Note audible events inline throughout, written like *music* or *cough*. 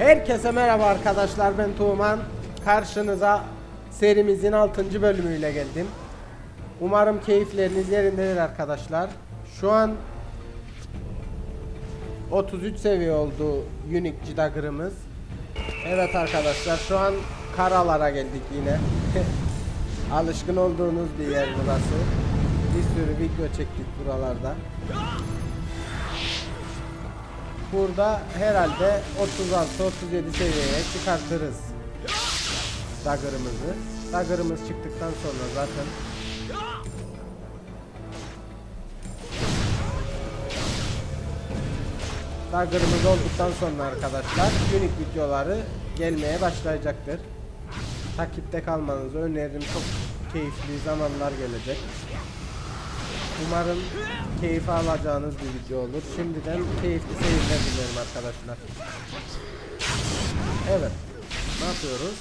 Herkese merhaba arkadaşlar ben Tuğman. Karşınıza serimizin 6. bölümüyle geldim. Umarım keyifleriniz yerindedir arkadaşlar. Şu an 33 seviye oldu Unique Dagger'ımız. Evet arkadaşlar şu an karalara geldik yine. *laughs* Alışkın olduğunuz bir yer burası. Bir sürü video çektik buralarda. Burada herhalde 36-37 seviyeye çıkartırız Dagger'ımızı. Dagger'ımız çıktıktan sonra zaten Dagger'ımız olduktan sonra arkadaşlar unique videoları gelmeye başlayacaktır. Takipte kalmanızı öneririm. Çok keyifli zamanlar gelecek. Umarım keyif alacağınız bir video olur. Şimdiden keyifli seyirler dilerim arkadaşlar. Evet. Ne yapıyoruz?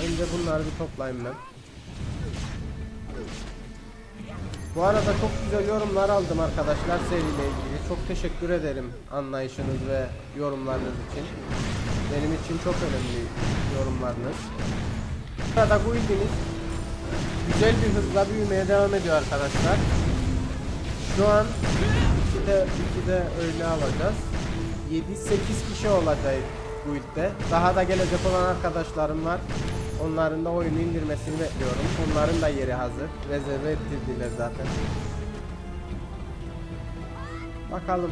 Önce bunları bir toplayayım ben. Bu arada çok güzel yorumlar aldım arkadaşlar seriyle ilgili. Çok teşekkür ederim anlayışınız ve yorumlarınız için. Benim için çok önemli yorumlarınız. Bu arada bu ilginiz güzel bir hızla büyümeye devam ediyor arkadaşlar. Şu an 2'de, 2'de öyle alacağız. 7-8 kişi olacak bu ilde. Daha da gelecek olan arkadaşlarım var. Onların da oyunu indirmesini bekliyorum. Onların da yeri hazır. Rezerve ettirdiler zaten. Bakalım.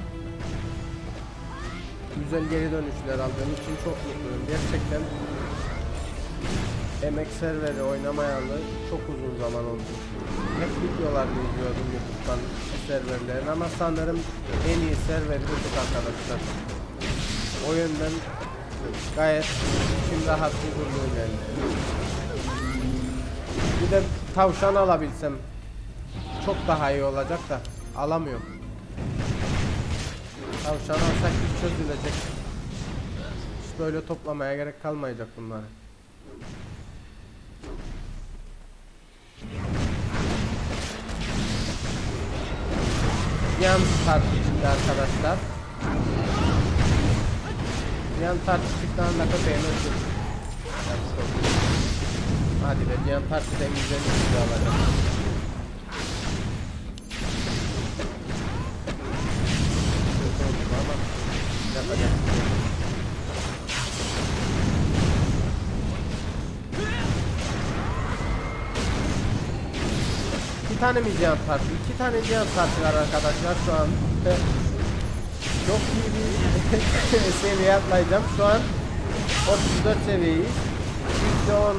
Güzel geri dönüşler aldığım için çok mutluyum. Gerçekten emek serveri oynamayalı çok uzun zaman oldu. Hep videolarını izliyordum YouTube'dan serverlerin ama sanırım en iyi serveri YouTube arkadaşlar. O yönden gayet içim rahat huzurluyum yani. Bir de tavşan alabilsem çok daha iyi olacak da alamıyorum. Tavşan alsak iş çözülecek. Hiç böyle toplamaya gerek kalmayacak bunları. Yan tart içinde arkadaşlar. Yan tart çıktıktan da köpeğini öldür. Hadi be yan partiden güzel alacağım. Kötü oldu yapacak tane mi cihan parti? İki tane cihan parti var arkadaşlar şu an. Çok iyi bir *laughs* seviye atlayacağım. Şu an 34 seviyeyiz. %10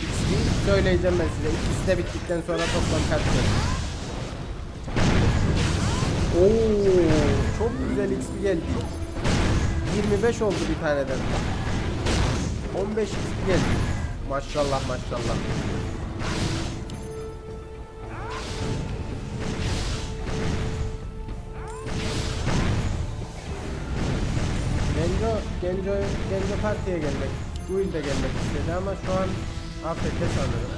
XP söyleyeceğim ben size. İkisi de bittikten sonra toplam kaç? Oo, çok güzel XP geldi. 25 oldu bir taneden. 15 XP geldi. Maşallah maşallah. Genco, Genco, Genco partiye gelmek, Guild'e gelmek istedi ama şu an AFK sanırım.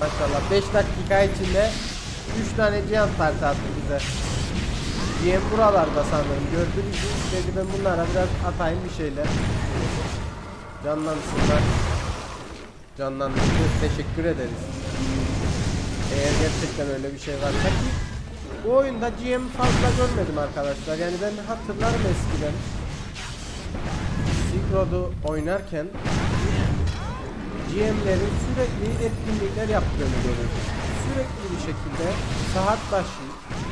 Maşallah 5 dakika içinde 3 tane cihan parti attı bize. GM buralarda sanırım gördü bizi dedi ben bunlara biraz atayım bir şeyler. Canlansınlar. Canlandırdı teşekkür ederiz. Eğer gerçekten öyle bir şey varsa ki bu oyunda GM fazla görmedim arkadaşlar. Yani ben hatırlarım eskiden Silk Road'u oynarken GM'lerin sürekli etkinlikler yaptığını görürdüm. Sürekli bir şekilde saat başı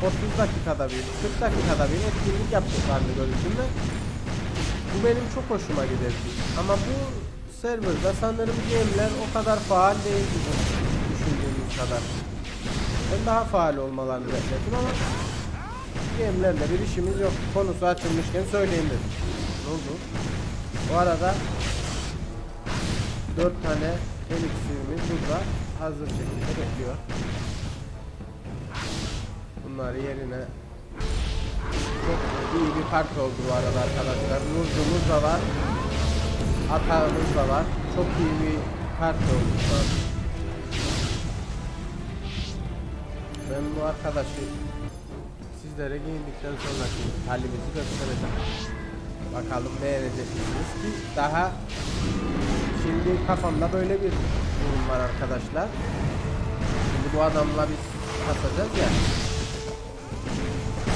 30 dakikada bir, 40 dakikada bir etkinlik yaptıklarını görürdüm ve bu benim çok hoşuma giderdi. Ama bu serverda sanırım GM'ler o kadar faal değil bizim düşündüğümüz kadar. Ben daha faal olmalarını bekledim ama GM'lerle bir işimiz yok. Konusu açılmışken söyleyeyim dedim. Ne oldu? Bu arada 4 tane eliksirimiz burada hazır şekilde bekliyor. Bunları yerine çok iyi bir kart oldu bu arada arkadaşlar. Nuzumuz da var. Atağımız da var. Çok iyi bir kart oldu ben bu arkadaşı sizlere giyindikten sonraki halimizi göstereceğim. Bakalım beğenecek misiniz ki daha şimdi kafamda böyle bir durum var arkadaşlar. Şimdi bu adamla biz katacağız ya.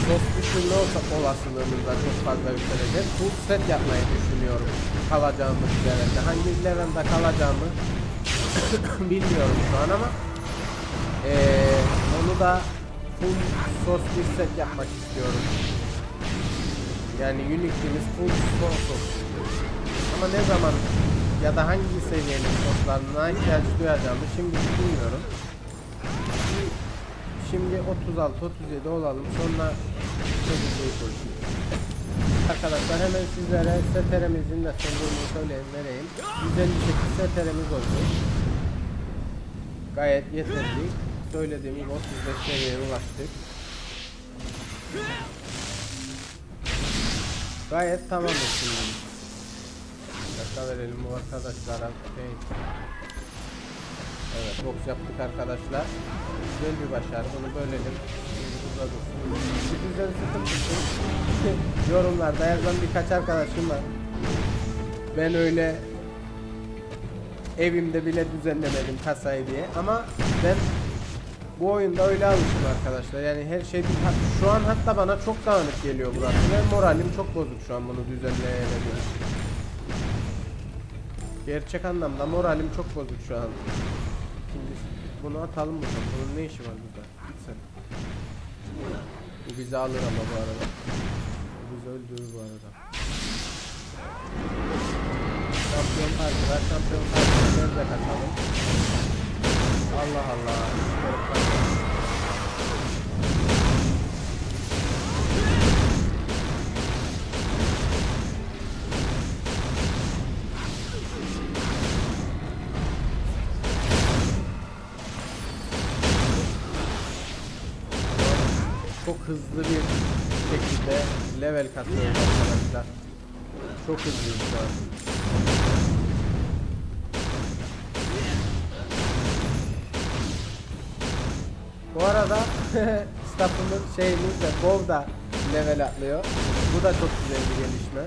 Sos düşürme olsa olasılığımız da çok fazla yükselecek. Full set yapmayı düşünüyorum kalacağımız levelde. Hangi levelde kalacağımı *coughs* bilmiyorum şu an ama eee, onu da full sos bir set yapmak istiyorum. Yani Unity'miz full sos olsun. Ama ne zaman ya da hangi seviyenin soslarına ihtiyaç duyacağımı şimdi bilmiyorum. Şimdi 36-37 olalım sonra çözümlüğü konuşuruz. Arkadaşlar hemen sizlere STR'mizin de sonunu söyleyeyim vereyim. 158 STR'miz oldu. Gayet yeterli. Söylediğim gibi 35 seviyeye ulaştık. Gayet tamam şimdi. Dakika verelim bu arkadaşlara. Şey. Evet box yaptık arkadaşlar. Güzel bir başarı. Bunu bölelim. Burada dursun. Bir güzel sıkıntısı. Yorumlarda yazan birkaç arkadaşım var. Ben öyle evimde bile düzenlemedim kasayı diye. Ama ben bu oyunda öyle alıştım arkadaşlar. Yani her şey şu an hatta bana çok dağınık geliyor burası ve moralim çok bozuk şu an bunu düzenleyemediğim için. Gerçek anlamda moralim çok bozuk şu an. Şimdi bunu atalım buradan. Bunun ne işi var burada? Git sen. Bu bizi alır ama bu arada. Bu bizi öldürür bu arada. Şampiyon parti var. Şampiyon parti nerede kaçalım? Allah Allah. Hızlı bir şekilde level katıyoruz arkadaşlar. Çok hızlıyız şu an. Bu arada *laughs* staff'ımız şeyimiz de Bov da level atlıyor. Bu da çok güzel bir gelişme.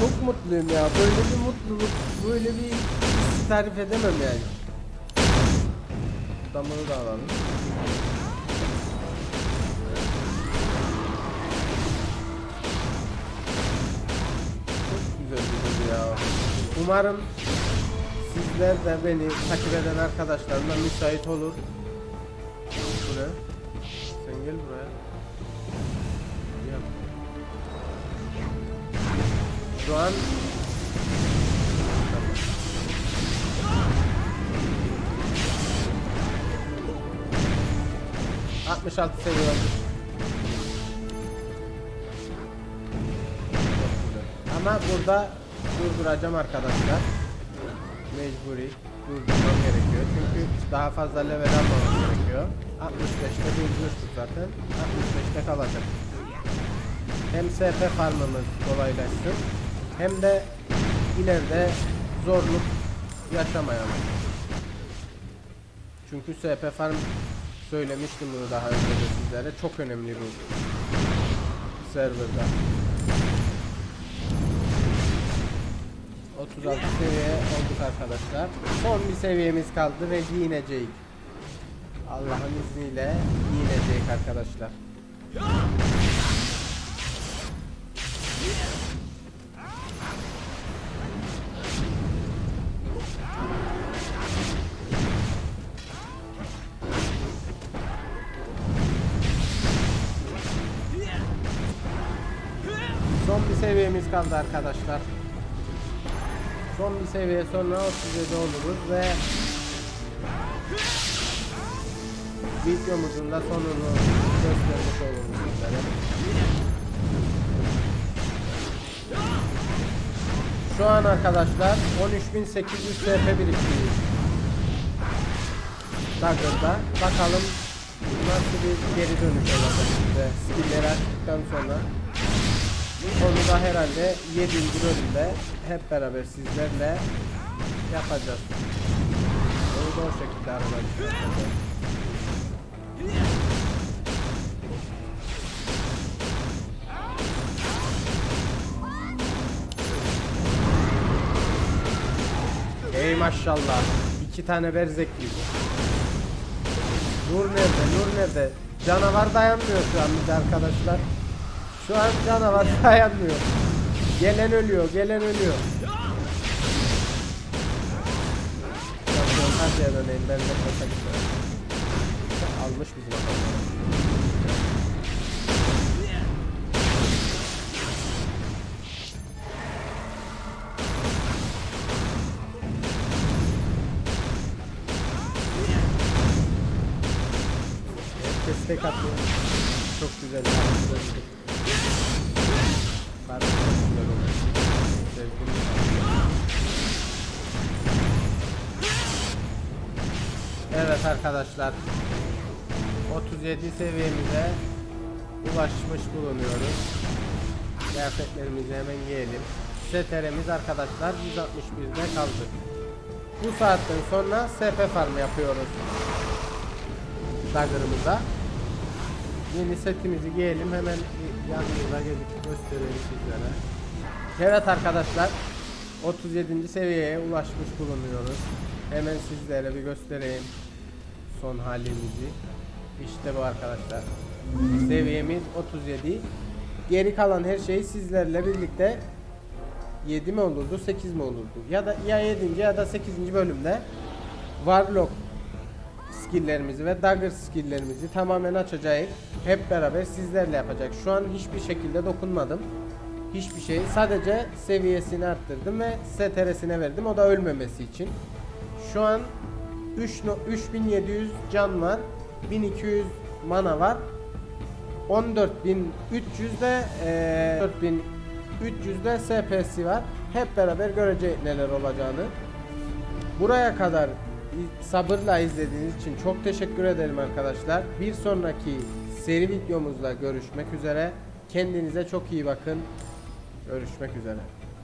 Çok mutluyum ya. Böyle bir mutluluk, böyle bir tarif edemem yani. Damını da alalım. Ya. Umarım sizler de beni takip eden arkadaşlarımla müsait olur. Bu ne? Sen gel buraya. Şu an Tamam. 66 seviye. Ama burada durduracağım arkadaşlar. Mecburi durdurmam gerekiyor. Çünkü daha fazla level almamam gerekiyor. 65'te durdurmuştuk zaten. 65'te kalacak. Hem SP farmımız kolaylaşsın. Hem de ileride zorluk yaşamayalım. Çünkü SP farm söylemiştim bunu daha önce de sizlere. Çok önemli bu serverda. 36 seviye olduk arkadaşlar. Son bir seviyemiz kaldı ve giyineceğiz. Allah'ın izniyle giyineceğiz arkadaşlar. Son bir seviyemiz kaldı arkadaşlar. Son bir seviye sonra 37 oluruz ve videomuzun da sonunu göstermiş oluruz sizlere. Şu an arkadaşlar 13.800 TP biriktiyiz. Dagger'da. Bakalım nasıl bir geri dönüş olacak size. Skill'leri sonra. Onu da herhalde 7. bölümde hep beraber sizlerle yapacağız. Onu da o şekilde arkadaşlar. Ey maşallah. iki tane berzekli. Nur nerede? Nur nerede? Canavar dayanmıyor şu an arkadaşlar. Şu an canavar *laughs* dayanmıyor. Gelen ölüyor, gelen ölüyor. Hadi döneyim ben de gidiyorum. Almış bizim adamlar. Arkadaşlar. 37 seviyemize ulaşmış bulunuyoruz. Kıyafetlerimizi hemen giyelim. STR'miz arkadaşlar 161'de kaldı. Bu saatten sonra SP farm yapıyoruz. Dagger'ımıza. Yeni setimizi giyelim hemen yanımıza gelip gösterelim sizlere. Evet arkadaşlar 37. seviyeye ulaşmış bulunuyoruz. Hemen sizlere bir göstereyim son halimizi. İşte bu arkadaşlar. Seviyemiz 37. Geri kalan her şey sizlerle birlikte 7 mi olurdu 8 mi olurdu? Ya da ya 7. ya da 8. bölümde Warlock skilllerimizi ve dagger skilllerimizi tamamen açacağız. Hep beraber sizlerle yapacak. Şu an hiçbir şekilde dokunmadım. Hiçbir şey. Sadece seviyesini arttırdım ve STR'sine verdim. O da ölmemesi için. Şu an 3 no- 3700 can var. 1200 mana var. 14300 de eee 4300 de SP'si var. Hep beraber göreceğiz neler olacağını. Buraya kadar sabırla izlediğiniz için çok teşekkür ederim arkadaşlar. Bir sonraki seri videomuzla görüşmek üzere. Kendinize çok iyi bakın. Görüşmek üzere.